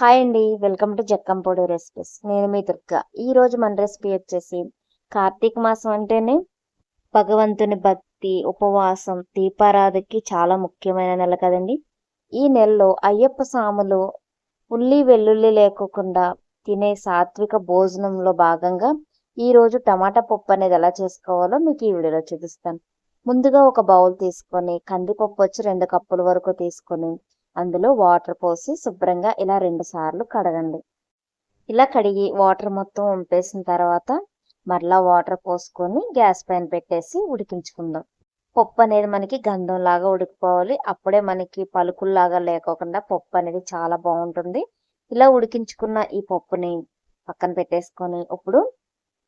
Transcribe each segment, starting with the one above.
Hi అండి. Welcome to Jakkampodi recipes. నేను మీ దుర్గా. ఈరోజు మన రెసిపీ వచ్చేసి కార్తీక మాసం అంటేనే భగవంతుని భక్తి ఉపవాసం దీపారాధకి చాలా ముఖ్యమైన నెల కదండి. ఈ నెలలో అయ్యప్ప స్వాములు ఉల్లి వెల్లుల్లి లేకోకుండా తినే సాత్విక భోజనంలో భాగంగా ఈరోజు టమాటా పప్పు అనేది ఎలా చేసుకోవాలో మీకు ఈ వీడియోలో చూపిస్తాను. ముందుగా ఒక బౌల్ తీసుకొని కందిపప్పు వచ్చి రెండు కప్పుల వరకు తీసుకొని అందులో వాటర్ పోసి శుభ్రంగా ఇలా రెండు సార్లు కడగండి. ఇలా కడిగి వాటర్ మొత్తం వంపేసిన తర్వాత మరలా వాటర్ పోసుకొని గ్యాస్ పైన పెట్టేసి ఉడికించుకుందాం. పప్పు అనేది మనకి గంధం లాగా ఉడికిపోవాలి. అప్పుడే మనకి పలుకుల్లాగా లేకోకుండా పప్పు అనేది చాలా బాగుంటుంది. ఇలా ఉడికించుకున్న ఈ పప్పుని పక్కన పెట్టేసుకొని ఇప్పుడు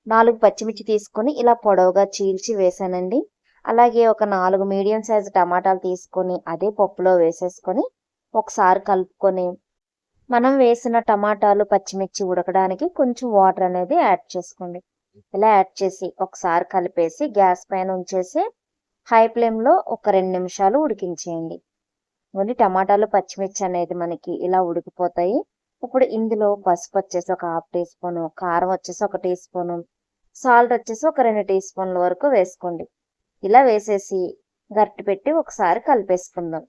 నాలుగు పచ్చిమిర్చి తీసుకొని ఇలా పొడవుగా చీల్చి వేసానండి. అలాగే ఒక నాలుగు మీడియం సైజు టమాటాలు తీసుకొని అదే పప్పులో వేసేసుకొని ఒకసారి కలుపుకొని మనం వేసిన టమాటాలు పచ్చిమిర్చి ఉడకడానికి కొంచెం వాటర్ అనేది యాడ్ చేసుకోండి. ఇలా యాడ్ చేసి ఒకసారి కలిపేసి గ్యాస్ పైన ఉంచేసి హై ఫ్లేమ్లో ఒక రెండు నిమిషాలు ఉడికించేయండి. ఓన్లీ టమాటాలు పచ్చిమిర్చి అనేది మనకి ఇలా ఉడికిపోతాయి. ఇప్పుడు ఇందులో పసుపు వచ్చేసి ఒక హాఫ్ టీ స్పూను కారం వచ్చేసి ఒక టీ స్పూను సాల్ట్ వచ్చేసి ఒక రెండు టీ స్పూన్ల వరకు వేసుకోండి. ఇలా వేసేసి గట్టి పెట్టి ఒకసారి కలిపేసుకుందాం.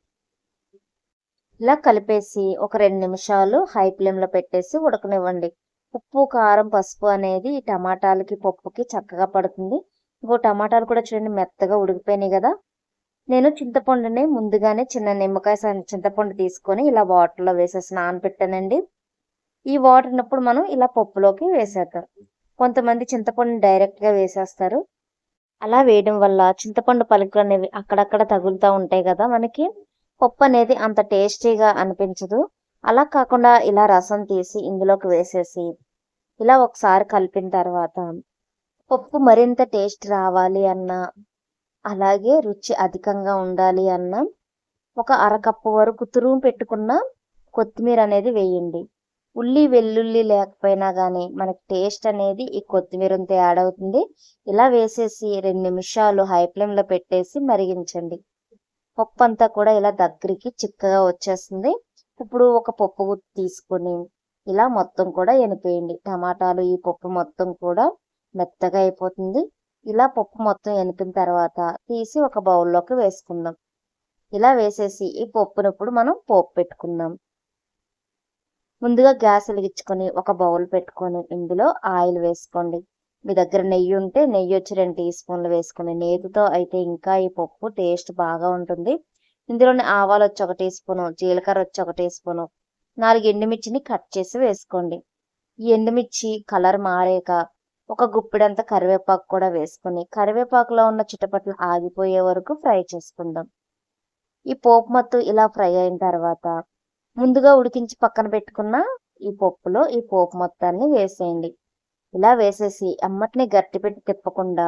ఇలా కలిపేసి ఒక రెండు నిమిషాలు హై ఫ్లేమ్లో పెట్టేసి ఉడకనివ్వండి. ఉప్పు కారం పసుపు అనేది ఈ టమాటాలకి పప్పుకి చక్కగా పడుతుంది. ఇంకో టమాటాలు కూడా చూడండి మెత్తగా ఉడికిపోయినాయి కదా. నేను చింతపండుని ముందుగానే చిన్న నిమ్మకాయ చింతపండు తీసుకొని ఇలా వాటర్లో వేసేసి నానబెట్టానండి ఈ వాటర్ ఉన్నప్పుడు మనం ఇలా పప్పులోకి వేసేద్దాం కొంతమంది చింతపండు డైరెక్ట్గా వేసేస్తారు. అలా వేయడం వల్ల చింతపండు పలుకులు అనేవి అక్కడక్కడ తగులుతూ ఉంటాయి కదా మనకి. పప్పు అనేది అంత టేస్టీగా అనిపించదు. అలా కాకుండా ఇలా రసం తీసి ఇందులోకి వేసేసి ఇలా ఒకసారి కలిపిన తర్వాత పప్పు మరింత టేస్ట్ రావాలి అన్న అలాగే రుచి అధికంగా ఉండాలి అన్న ఒక అరకప్పు వరకు తురుము పెట్టుకున్న కొత్తిమీర అనేది వేయండి. ఉల్లి వెల్లుల్లి లేకపోయినా కానీ మనకి టేస్ట్ అనేది ఈ కొత్తిమీరంతో యాడ్ అవుతుంది. ఇలా వేసేసి రెండు నిమిషాలు హై ఫ్లేమ్లో పెట్టేసి మరిగించండి. పప్పు అంతా కూడా ఇలా దగ్గరికి చిక్కగా వచ్చేస్తుంది. ఇప్పుడు ఒక పప్పు గుత్తి తీసుకొని ఇలా మొత్తం కూడా ఎనిపేయండి. టమాటాలు ఈ పప్పు మొత్తం కూడా మెత్తగా అయిపోతుంది. ఇలా పప్పు మొత్తం ఎనిపిన తర్వాత తీసి ఒక బౌల్లోకి వేసుకుందాం. ఇలా వేసేసి ఈ పప్పును ఇప్పుడు మనం పోపు పెట్టుకుందాం. ముందుగా గ్యాస్ వెలిగించుకొని ఒక బౌల్ పెట్టుకొని ఇందులో ఆయిల్ వేసుకోండి. మీ దగ్గర నెయ్యి ఉంటే నెయ్యి వచ్చి రెండు టీ స్పూన్లు వేసుకుని నేతితో అయితే ఇంకా ఈ పప్పు టేస్ట్ బాగా ఉంటుంది. ఇందులోని ఆవాలు వచ్చి ఒక టీ స్పూను జీలకర్ర వచ్చి ఒక టీ స్పూను నాలుగు ఎండుమిర్చిని కట్ చేసి వేసుకోండి. ఈ ఎండుమిర్చి కలర్ మారాక ఒక గుప్పిడంత కరివేపాకు కూడా వేసుకుని కరివేపాకులో ఉన్న చిటపట్లు ఆగిపోయే వరకు ఫ్రై చేసుకుందాం. ఈ పోపు మొత్తం ఇలా ఫ్రై అయిన తర్వాత ముందుగా ఉడికించి పక్కన పెట్టుకున్న ఈ పప్పులో ఈ పోపు మొత్తాన్ని వేసేయండి. ఇలా వేసేసి అమ్మటిని గట్టిపెట్టి తిప్పకుండా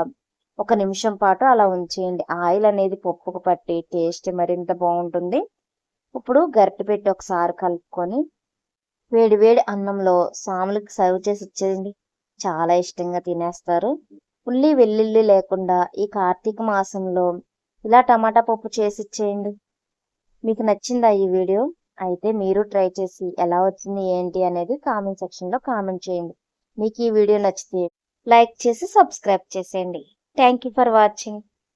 ఒక నిమిషం పాటు అలా ఉంచేయండి. ఆయిల్ అనేది పప్పుకు పట్టి టేస్ట్ మరింత బాగుంటుంది. ఇప్పుడు గరిటెపెట్టి ఒకసారి కలుపుకొని వేడి వేడి అన్నంలో సాములకి సర్వ్ చేసి ఇచ్చేయండి. చాలా ఇష్టంగా తినేస్తారు. ఉల్లి వెల్లుల్లి లేకుండా ఈ కార్తీక మాసంలో ఇలా టమాటా పప్పు చేసి ఇచ్చేయండి. మీకు నచ్చిందా ఈ వీడియో? అయితే మీరు ట్రై చేసి ఎలా వచ్చింది ఏంటి అనేది కామెంట్ సెక్షన్లో కామెంట్ చేయండి. మీకు ఈ వీడియో నచ్చితే లైక్ చేసి సబ్స్క్రైబ్ చేసేయండి. Thank you for watching